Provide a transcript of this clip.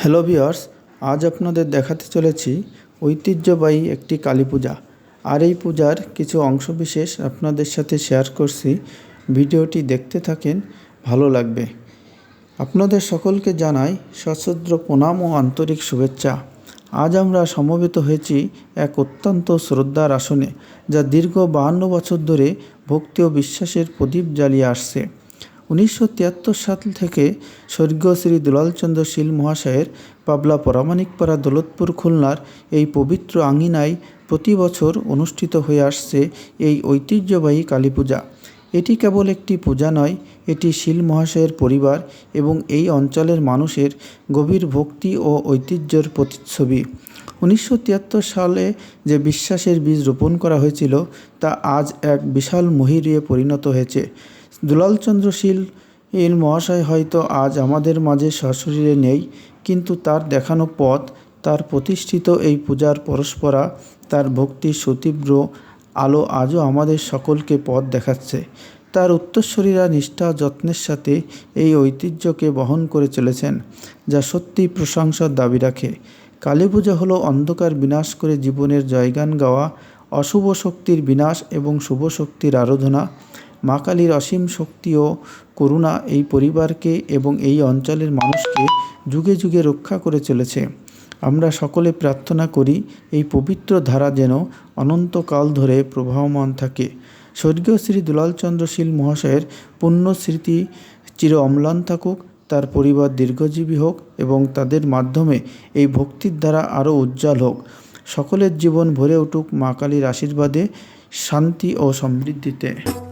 Hello viewers আজ আপনাদের দেখাতে চলেছি ঐতিহ্যবাহী একটি কালী পূজা। আর এই পূজার কিছু অংশবিশেষ আপনাদের সাথে শেয়ার করছি। ভিডিওটি দেখতে থাকেন, ভালো লাগবে। আপনাদের সকলকে জানাই সশ্রদ্ধ প্রণাম ও আন্তরিক শুভেচ্ছা। আজ আমরা সমবেত হয়েছি এক অত্যন্ত শ্রদ্ধার আসনে, যা দীর্ঘ বাহান্ন বছর ধরে ভক্তি ও বিশ্বাসের প্রদীপ জ্বালিয়ে আসছে। উনিশশো তিয়াত্তর সাল থেকে স্বর্গীয় শ্রী দুলালচন্দ্র শীল মহাশয়ের পাবলা পরামানিকপাড়া দৌলতপুর খুলনার এই পবিত্র আঙিনায় প্রতি বছর অনুষ্ঠিত হয়ে আসছে এই ঐতিহ্যবাহী কালী পূজা। এটি কেবল একটি পূজা নয়, এটি শীল মহাশয়ের পরিবার এবং এই অঞ্চলের মানুষের গভীর ভক্তি ও ঐতিহ্যের প্রতিচ্ছবি। উনিশশো তিয়াত্তর সালে যে বিশ্বাসের বীজ রোপণ করা হয়েছিল, তা আজ এক বিশাল মহিরিয়ে পরিণত হয়েছে। দুলালচন্দ্র শীল, এর মহাশয় হয়তো আজ আমাদের মাঝে সশরীরে নেই, কিন্তু তার দেখানো পথ, তার প্রতিষ্ঠিত এই পূজার পরস্পরা, তার ভক্তির সুতীব্র, আলো আজও আমাদের সকলকে পথ দেখাচ্ছে। তার উত্তরসূরিরা নিষ্ঠা যত্নের সাথে এই ঐতিহ্যকে বহন করে চলেছেন, যা সত্যি প্রশংসার দাবি রাখে। কালী পূজা হলো অন্ধকার বিনাশ করে জীবনের জয়গান গাওয়া, অশুভ শক্তির বিনাশ এবং শুভ শক্তির আরাধনা। মা কালীর অসীম শক্তি ও করুণা এই পরিবারকে এবং এই অঞ্চলের মানুষকে যুগে যুগে রক্ষা করে চলেছে। আমরা সকলে প্রার্থনা করি, এই পবিত্র ধারা যেন অনন্তকাল ধরে প্রবাহমান থাকে। স্বর্গীয় শ্রী দুলালচন্দ্র শীল মহাশয়ের পুণ্য স্মৃতি চির অম্লান থাকুক, তার পরিবার দীর্ঘজীবী হোক এবং তাদের মাধ্যমে এই ভক্তির দ্বারা আরও উজ্জ্বল হোক। সকলের জীবন ভরে উঠুক মা কালীর আশীর্বাদে, শান্তি ও সমৃদ্ধিতে।